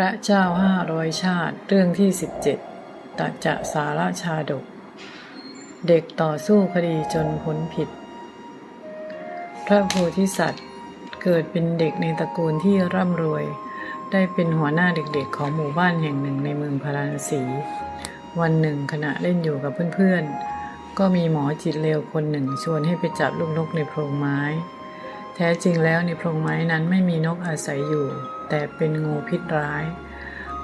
ระเจ้าห้าร้อยชาติ เรื่องที่สิบเจ็ดตัจะสาราชาดก เด็กต่อสู้คดีจนพ้นผิด พระโพธิสัตว์เกิดเป็นเด็กในตระกูลที่ร่ำรวย ได้เป็นหัวหน้าเด็กๆ ของหมู่บ้านแห่งหนึ่งในเมืองพาราณสี วันหนึ่งขณะเล่นอยู่กับเพื่อนๆ ก็มีหมอจิตเลวคนหนึ่งชวนให้ไปจับลูกนกในโพรงไม้ ท้จริงแล้วในโพรงไม้นั้นไม่มีนกอาศัยอยู่ แต่เป็นงูพิษร้าย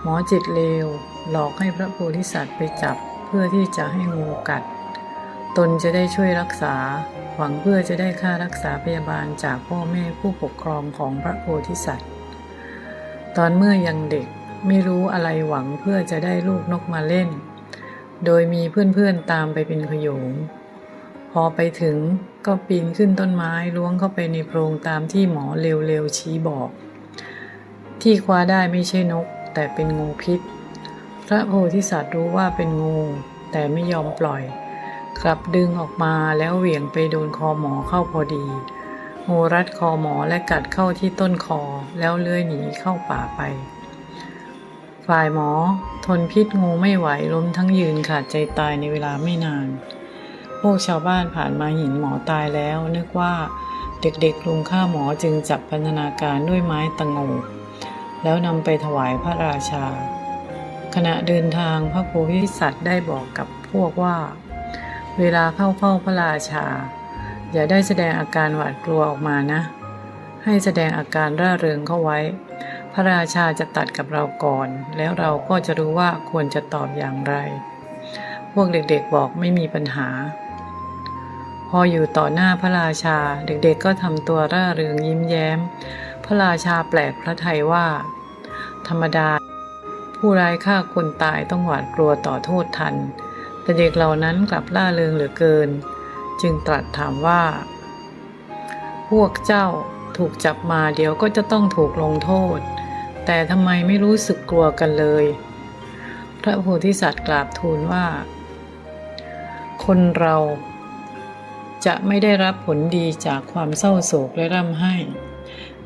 หมอจิตเลว หลอกให้พระโพธิสัตว์ไปจับเพื่อที่จะให้งูกัด ตนจะได้ช่วยรักษา หวังเพื่อจะได้ค่ารักษาพยาบาลจากพ่อแม่ผู้ปกครองของพระโพธิสัตว์ ตอนเมื่อยังเด็กไม่รู้อะไรหวังเพื่อจะได้ลูกนกมาเล่น โดยมีเพื่อนๆตามไปเป็นขโยง พอไปถึง ก็ปีนขึ้นต้นไม้ล้วงเข้าไปในโพรงตามที่หมอเร็วๆชี้บอก ที่คว้าได้ไม่ใช่นก แต่เป็นงูพิษ พระโพธิสัตว์รู้ว่าเป็นงู แต่ไม่ยอมปล่อย กลับดึงออกมาแล้วเหวี่ยงไปโดนคอหมอเข้าพอดี งูรัดคอหมอและกัดเข้าที่ต้นคอแล้วเลื้อยหนีเข้าป่าไป ฝ่ายหมอ ทนพิษงูไม่ไหวล้มทั้งยืนขาดใจตายในเวลาไม่นาน พวกชาวบ้านผ่านมาเห็นหมอตายแล้ว นึกว่าเด็กๆลุมฆ่าหมอจึงจับพันธนาการด้วยไม้ตะงแล้วนำไปถวายพระราชา ขณะเดินทางพระโพธิสัตว์ได้บอกกับพวกว่า เวลาเข้าเฝ้าพระราชา อย่าได้แสดงอาการหวาดกลัวออกมานะ ให้แสดงอาการร่าเริงเข้าไว้ พระราชาจะตัดกับเราก่อน แล้วเราก็จะรู้ว่าควรจะตอบอย่างไร พวกเด็กๆบอกไม่มีปัญหา พออยู่ต่อหน้าพระราชาเด็กๆก็ทำตัวร่าเริงยิ้มแย้ม พระราชาแปลกพระทัยว่า ธรรมดา ผู้ร้ายฆ่าคนตายต้องหวาดกลัวต่อโทษทัน แต่เด็กเหล่านั้นกลับล่าเริงเหลือเกิน จึงตรัสถามว่า พวกเจ้าถูกจับมาเดี๋ยวก็จะต้องถูกลงโทษ แต่ทำไมไม่รู้สึกกลัวกันเลย พระโพธิสัตว์กราบทูลว่า คนเรา จะไม่ได้รับผลดีจากความเศร้าโศกและร่ำไห้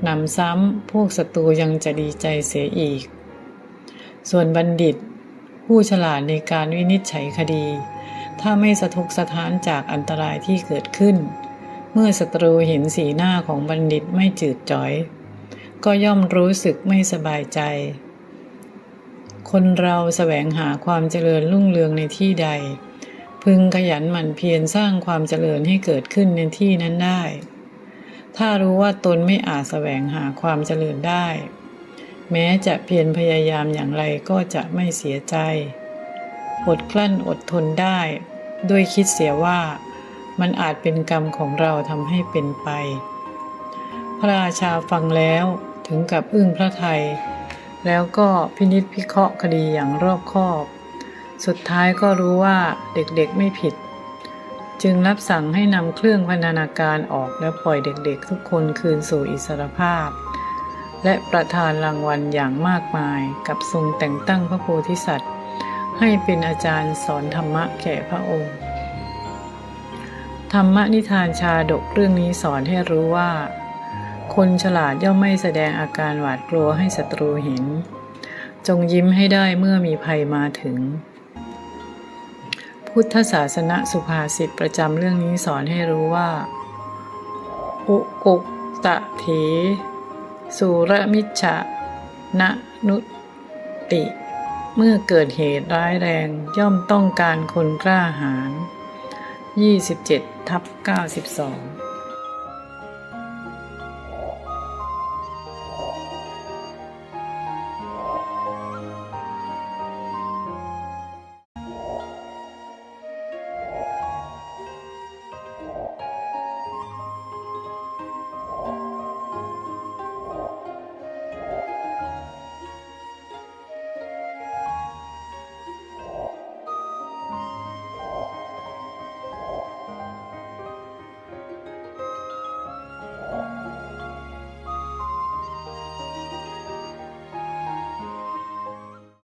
นำซ้ำพวกศัตรูยังจะดีใจเสียอีก ส่วนบัณฑิต ผู้ฉลาดในการวินิจฉัยคดี ถ้าไม่สะทกสะท้านจากอันตรายที่เกิดขึ้น เมื่อศัตรูเห็นสีหน้าของบัณฑิตไม่จืดจ้อย ก็ย่อมรู้สึกไม่สบายใจ คนเราแสวงหาความเจริญรุ่งเรืองในที่ใด พึงขยันหมั่นเพียรสร้างความเจริญให้เกิดขึ้นในที่นั้นได้ ถ้ารู้ว่าตนไม่อาจแสวงหาความเจริญได้ แม้จะเพียรพยายามอย่างไรก็จะไม่เสียใจ อดกลั้นอดทนได้ ด้วยคิดเสียว่ามันอาจเป็นกรรมของเราทำให้เป็นไป พระราชาฟังแล้วถึงกับอึ้งพระไทย แล้วก็พินิจพิเคราะห์คดีอย่างรอบคอบ สุดท้ายก็รู้ว่าเด็กๆไม่ผิด จึงรับสั่งให้นำเครื่องพันธนาการออกและปล่อยเด็กๆ ทุกคนคืนสู่อิสรภาพ และประทานรางวัลอย่างมากมายกับทรงแต่งตั้งพระโพธิสัตว์ ให้เป็นอาจารย์สอนธรรมะแก่พระองค์ ธรรมนิทานชาดกเรื่องนี้สอนให้รู้ว่า คนฉลาดย่อมไม่แสดงอาการหวาดกลัวให้ศัตรูเห็น จงยิ้มให้ได้เมื่อมีภัยมาถึง พุทธศาสนสุภาษิตประจำเรื่องนี้สอนให้รู้ว่า อุกุตะเถสุรมิชะนะนุติ เมื่อเกิดเหตุร้ายแรงย่อมต้องการคนกล้าหาญ27ทับ92